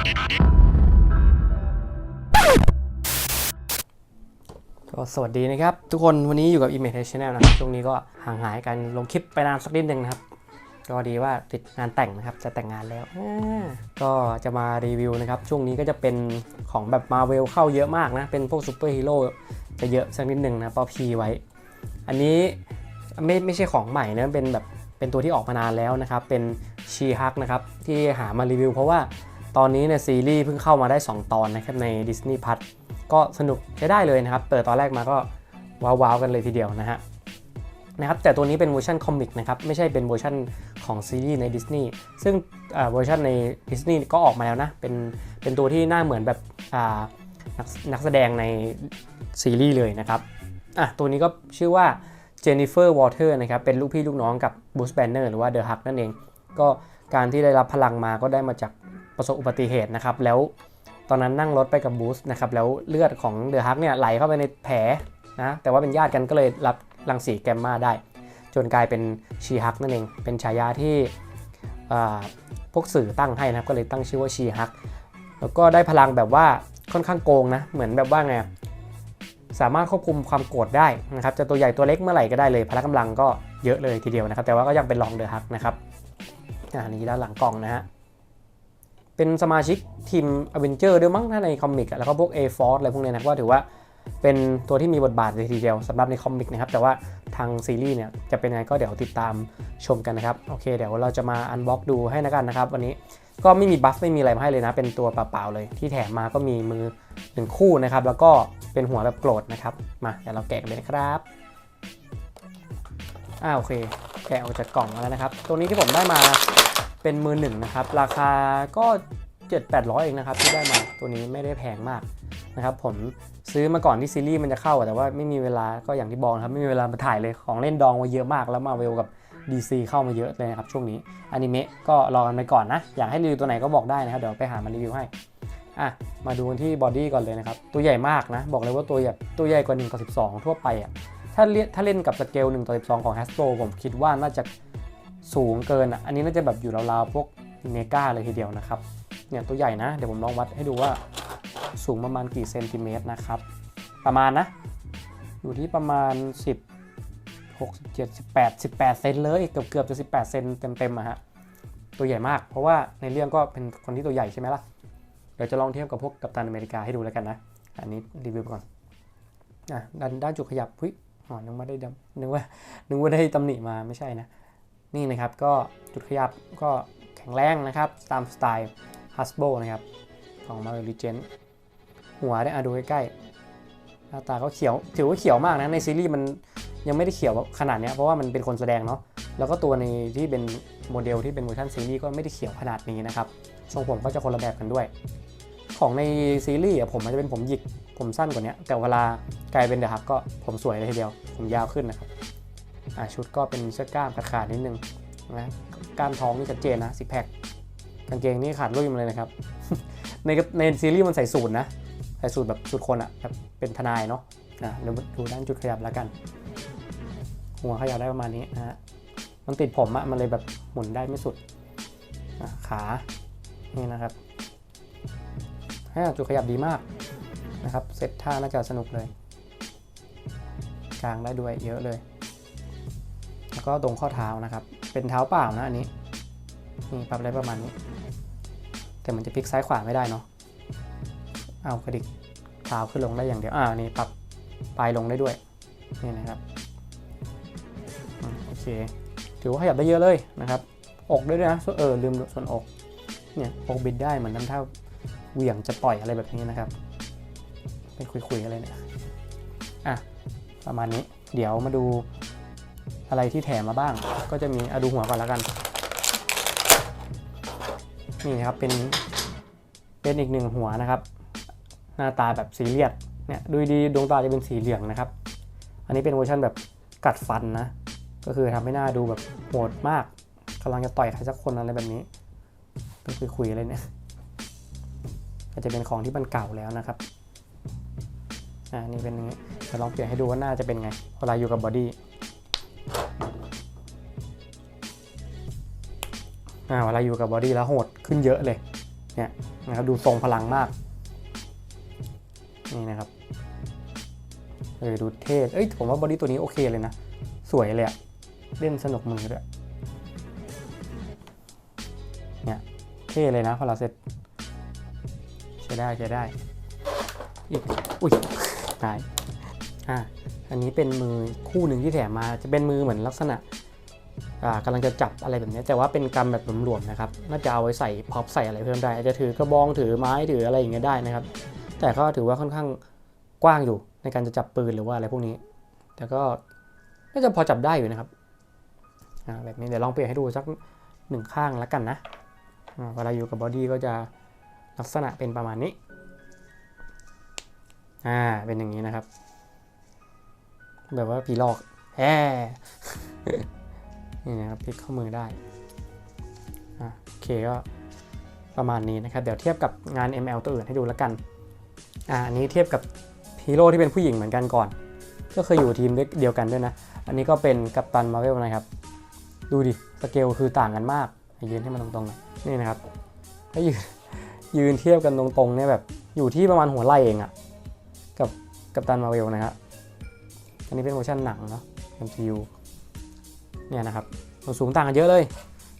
ก็สวัสดีนะครับ ทุกคนวันนี้อยู่กับ Image Channel นะครับช่วงนี้ก็ห่างหายกันลงคลิปไปนานสักนิดหนึ่งนะครับ ก็ดีว่าติดงานแต่งนะครับ จะแต่งงานแล้ว ก็จะมารีวิวนะครับ ช่วงนี้ก็จะเป็นของแบบมาเวลเข้าเยอะมากนะ เป็นพวกซูเปอร์ฮีโร่จะเยอะสักนิดหนึ่งนะเพราะพีไว้ อันนี้ไม่ไม่ใช่ของใหม่นะเป็นแบบเป็นตัวที่ออกมานานแล้วนะครับ เป็นชีฮักนะครับที่หามารีวิว เพราะว่า ตอนนี้เนี่ยซีรีส์เพิ่งเข้ามาได้ 2 ตอนนะครับใน Disney Plus ก็สนุกใช้ได้เลยนะครับ เปิดตอนแรกมาก็ว้าวๆกันเลยทีเดียวนะฮะนะครับแต่ตัวนี้เป็นเวอร์ชันคอมิกนะครับไม่ใช่เป็นเวอร์ชันของซีรีส์ในดิสนีย์ซึ่งอ่าเวอร์ชันในดิสนีย์ก็ออกมาแล้วนะเป็นเป็นตัวที่หน้าเหมือนแบบอ่านักนักแสดงในซีรีส์เลยนะครับอะตัวนี้ก็ชื่อว่าเจนนิเฟอร์วอเตอร์นะครับเป็นลูกพี่ลูกน้องกับบูสแบนเนอร์หรือว่าเดอะฮักนั่นเอง ก็การที่ได้รับพลังมาก็ได้มาจาก ประสบอุบัติเหตุนะครับแล้วตอนนั้นนั่งรถไปกับบูสนะครับแล้วเลือดของเดอะฮักเนี่ยไหลเข้าไปในแผลนะแต่ว่าเป็นญาติกันก็เลยรับรังสีแกมมาได้ จนกลายเป็นชีฮักนั่นเองเป็นฉายาที่พวกสื่อตั้งให้นะครับก็เลยตั้งชื่อว่าชีฮักแล้วก็ได้พลังแบบว่าค่อนข้างโกงนะเหมือนแบบว่าไงสามารถควบคุมความโกรธได้นะครับจะตัวใหญ่ตัวเล็กเมื่อไหร่ก็ได้เลยพละกำลังก็เยอะเลยทีเดียวนะครับ แต่ว่าก็ยังเป็นรองเดอะฮักนะครับอ่านี่ด้านหลังกล่องนะฮะ เป็นสมาชิกทีมอเวนเจอร์ด้วยมั้งถ้าในคอมิกแล้วก็พวก A Force อะไรพวกนี้นะก็ถือว่าเป็นตัวที่มีบทบาทเลยทีเดียวสำหรับในคอมิกนะครับ แต่ว่าทางซีรีส์เนี่ยจะเป็นไงก็เดี๋ยวติดตามชมกันนะครับ โอเค เดี๋ยวเราจะมาอันบ็อกดูให้นะกันนะครับ วันนี้ก็ไม่มีบัฟไม่มีอะไรมาให้เลยนะ เป็นตัวเปล่าๆเลย ที่แถมมาก็มีมือหนึ่งคู่นะครับ แล้วก็เป็นหัวแบบโกรธนะครับ มาเดี๋ยวเราแกะกันเลยครับอ่าโอเค แกะออกจากกล่องมาแล้วนะครับ ตัวนี้ที่ผมได้มา เป็นมือหนึ่งนะครับ ราคาก็ 7 8 0 0 เองนะครับที่ได้มาตัวนี้ไม่ได้แพงมากนะครับผมซื้อมาก่อนที่ซีรีส์มันจะเข้าแต่ว่าไม่มีเวลาก็อย่างที่บอกครับไม่มีเวลามาถ่ายเลยของเล่นดองมาเยอะมากแล้วมาเวลกับ DC เข้ามาเยอะเลยนะครับช่วงนี้อนิเมะก็รอกันไปก่อนนะ อยากให้รีวิวตัวไหนก็บอกได้นะครับ เดี๋ยวไปหามารีวิวให้อะมาดูที่บอดี้ก่อนเลยนะครับ ตัวใหญ่มากนะ บอกเลยว่าตัวใหญ่ตัวใหญ่กว่า1ต่อ12 ทั่วไปอะถ้าเล่นถ้าเล่นกับสเกล1ต่อ12 ของ Hasbro ผมคิดว่าน่าจะ สูงเกินอะอันนี้น่าจะแบบอยู่ราวๆพวกเมกาเลยทีเดียวนะครับเนี่ยตัวใหญ่นะเดี๋ยวผมลองวัดให้ดูว่าสูงประมาณกี่เซนติเมตรนะครับ ประมาณนะ อยู่ที่ประมาณ 10 6 7 18 18เซนเลยเกือบเกือบจะ 18เซนเต็มๆอะฮะตัวใหญ่มาก เพราะว่าในเรื่องก็เป็นคนที่ตัวใหญ่ใช่ไหมล่ะเดี๋ยวจะลองเทียบกับพวกกัปตันอเมริกาให้ดูแล้วกันนะ อันนี้รีวิวก่อนอะด้านด้านจุดขยับเฮ้ยอ๋อนึกว่าได้ดำนึกว่านึกว่าได้ตำหนิมาไม่ใช่นะ นี่นะครับก็จุดขยับก็แข็งแรงนะครับตามสไตล์ Hasbro นะครับของ Marvel Legends หัวเนี่ยอะดูใกล้ๆหน้าตาก็เขียวถือว่าเขียวมากนะในซีรีส์มันยังไม่ได้เขียวขนาดเนี้ยเพราะว่ามันเป็นคนแสดงเนาะแล้วก็ตัวในที่เป็นโมเดลที่เป็นเวอร์ชันซีรีส์ก็ไม่ได้เขียวขนาดนี้นะครับทรงผมก็จะคนละแบบกันด้วย ของในซีรีส์ผมมันจะเป็นผมหยิกผมสั้นกว่านี้แต่เวลากลายเป็นเดอะฮักก็ผมสวยเลยทีเดียว ผมยาวขึ้นนะครับ ชุดก็เป็นเสื้อกล้ามขาดๆนิดนึงนะกล้ามท้องนี่ชัดเจนนะซิแพคกางเกงนี่ขาดรุ่ยมาเลยนะครับ ในในซีรีส์มันใส่สูทนะ ใส่สูทแบบสูทคนอะแบบเป็นทนายเนาะอะเดี๋ยวดูด้านจุดขยับแล้วกัน หัวขยับได้ประมาณนี้นะฮะมันติดผมอะมันเลยแบบหมุนได้ไม่สุดขานี่นะครับให้จุดขยับดีมากนะครับ เซตท่าน่าจะสนุกเลย กลางได้ด้วยเยอะเลย ก็ตรงข้อเท้านะครับ เป็นเท้าเปล่านะอันนี้นี่ปรับได้ประมาณนี้ แต่มันจะพลิกซ้ายขวาไม่ได้เนาะเอากระดิกเท้าขึ้นลงได้อย่างเดียวอ่านี่ปรับปลายลงได้ด้วยนี่นะครับอโอเคถือว่าขยับได้เยอะเลยนะครับ อกด้วยนะเออลืมส่วนอกเนี่ยอกบิดได้เหมือนทำท่าเหวี่ยงจะปล่อยอะไรแบบนี้นะครับเป็นคุยๆอะไรเนี่ยอะประมาณนี้เดี๋ยวมาดู อะไรที่แถมมาบ้าง ก็จะมีอดูหัวก่อนแล้วกัน นี่นะครับเป็นเป็นอีกหนึ่งหัวนะครับ หน้าตาแบบสีเลียดเนี่ยดูดีดวงตาจะเป็นสีเหลืองนะครับ อันนี้เป็นเวอร์ชันแบบกัดฟันนะ ก็คือทำให้หน้าดูแบบโหดมากกำลังจะต่อยใครสักคนอะไรแบบนี้เป็นคุยๆอะไรเนี่ยอาจจะเป็นของที่มันเก่าแล้วนะครับอ่านี่เป็นอย่างนี้จะลองเปลี่ยนให้ดูว่าหน้าจะเป็นไงเวลาอยู่กับบอดี้ เวลาอยู่กับบอดี้แล้วโหดขึ้นเยอะเลยเนี่ยนะครับดูทรงพลังมากนี่นะครับเออดูเท่เอ้ยผมว่าบอดี้ตัวนี้โอเคเลยนะ สวยเลยอะเล่นสนุกมือด้วยเนี่ยเท่เลยนะพอเราเสร็จใช้ได้ใช้ได้อีกอุ้ยหายอะอันนี้เป็นมือคู่หนึ่งที่แถมมาจะเป็นมือเหมือนลักษณะ กำลังจะจับอะไรแบบนี้แต่ว่าเป็นกำแบบหลวมๆนะครับน่าจะเอาไว้ใส่พ็อพใส่อะไรเพิ่มได้อาจจะถือกระบองถือไม้ถืออะไรอย่างเงี้ยได้นะครับ แต่ก็ถือว่าค่อนข้างกว้างอยู่ในการจะจับปืนหรือว่าอะไรพวกนี้ แต่ก็น่าจะพอจับได้อยู่นะครับแบบนี้เดี๋ยวลองเปลี่ยนให้ดูสักหนึ่งข้างแล้วกันนะเวลาอยู่กับบอดี้ก็จะลักษณะเป็นประมาณนี้อ่าเป็นอย่างนี้นะครับ แบบว่าผีหลอกแฮ่ นี่นะครับพลิกข้อมือได้อะโอเคก็ประมาณนี้นะครับ เดี๋ยวเทียบกับงาน ML ตัวอื่นให้ดูแล้วกันอ่าอันนี้เทียบกับฮีโร่ที่เป็นผู้หญิงเหมือนกันก่อน ก็เคยอยู่ทีมเดียวกันด้วยนะ อันนี้ก็เป็นกัปตันมาเวลนะครับ ดูดิสเกลคือต่างกันมากยืนให้มันตรงๆนะนี่นะครับถ้ายืนยืนเทียบกันตรงๆเนี่ยแบบอยู่ที่ประมาณหัวไหล่เองอะกับกัปตันมาเวลนะครับอันนี้เป็นเวอร์ชันหนังเนาะ MCU เนี่ยนะครับส่วนสูงต่างกันเยอะเลย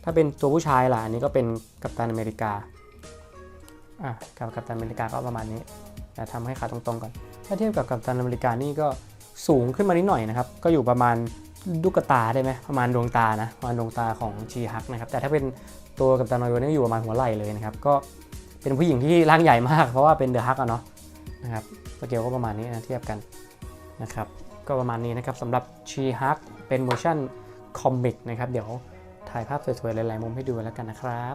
ถ้าเป็นตัวผู้ชายล่ะอันนี้ก็เป็นกัปตันอเมริกาอะกับกัปตันอเมริกาก็ประมาณนี้แต่ทำให้ขาตรงๆก่อน ถ้าเทียบกับกัปตันอเมริกานี่ก็สูงขึ้นมานิดหน่อยนะครับ ก็อยู่ประมาณลูกตาได้ไหมประมาณดวงตานะประมาณดวงตาของชีฮักนะครับ แต่ถ้าเป็นตัวกัปตันมาร์เวลนี่อยู่ประมาณหัวไหล่เลยนะครับ ก็เป็นผู้หญิงที่ร่างใหญ่มาก เพราะว่าเป็นเดอะฮักอะเนาะนะครับสเกลก็ประมาณนี้นะเทียบกันนะครับ ก็ประมาณนี้นะครับสำหรับชีฮักเป็นเวอร์ชั่น คอมิกนะครับ เดี๋ยวถ่ายภาพสวยๆ หลายๆ มุมให้ดูแล้วกันนะครับ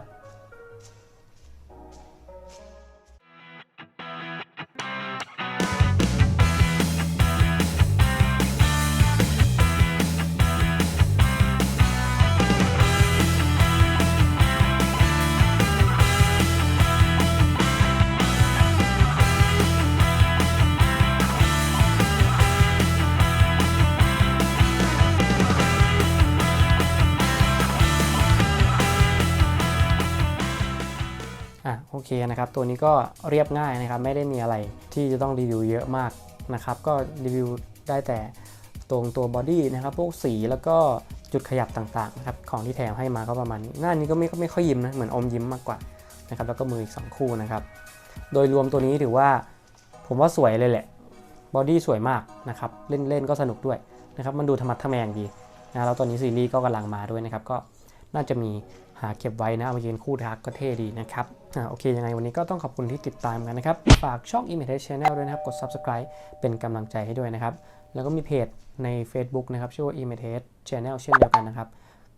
อะโอเคนะครับ ตัวนี้ก็เรียบง่ายนะครับ ไม่ได้มีอะไรที่จะต้องรีวิวเยอะมากนะครับ ก็รีวิวได้แต่ตรงตัวบอดี้นะครับ พวกสีแล้วก็จุดขยับต่างๆนะครับ ของที่แถมให้มาก็ประมาณนี้ หน้านี้ก็ไม่ก็ไม่ค่อยยิ้มนะ เหมือนอมยิ้มมากกว่านะครับ แล้วก็มืออีก 2 คู่นะครับ โดยรวมตัวนี้ถือว่าผมว่าสวยเลยแหละ บอดี้สวยมากนะครับ เล่นเล่นก็สนุกด้วยนะครับ มันดูธรรมะทะแมงดีนะแล้วตอนนี้ซีรีส์ก็กำลังมาด้วยนะครับ ก็น่าจะมีาเก็บไว้นะเอามายืนคู่ทักก็เท่ดีนะครับอ่าโอเคยังไงวันนี้ก็ต้องขอบคุณที่ติดตามกันนะครับ ฝากช่อง i m a g e Channel ด้วยนะครับ กด Subscribe เป็นกำลังใจให้ด้วยนะครับ แล้วก็มีเพจใน Facebook นะครับ ชื่อว่า i m a g e Channel เช่นเดียวกันนะครับ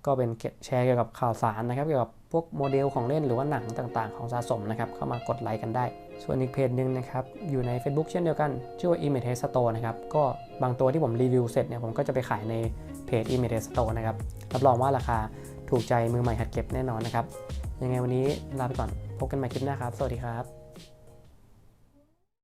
ก็เป็นแชร์เกี่ยวกับข่าวสารนะครับ เกี่ยวกับพวกโมเดลของเล่นหรือว่าหนังต่างๆ ของสะสมนะครับ เข้ามากดไลค์กันได้ ส่วนอีกเพจหนึ่งนะครับ อยู่ใน Facebook เช่นเดียวกัน ชื่อว่า i m a g e Store นะครับ ก็บางตัวที่ผมรีวิวเสร็จเนี่ย ผมก็จะไปขายในเพจ i m a g e Store นะครับ รับรองว่าราคา ถูกใจมือใหม่หัดเก็บแน่นอนนะครับ ยังไงวันนี้ลาไปก่อน พบกันใหม่คลิปหน้าครับ สวัสดีครับ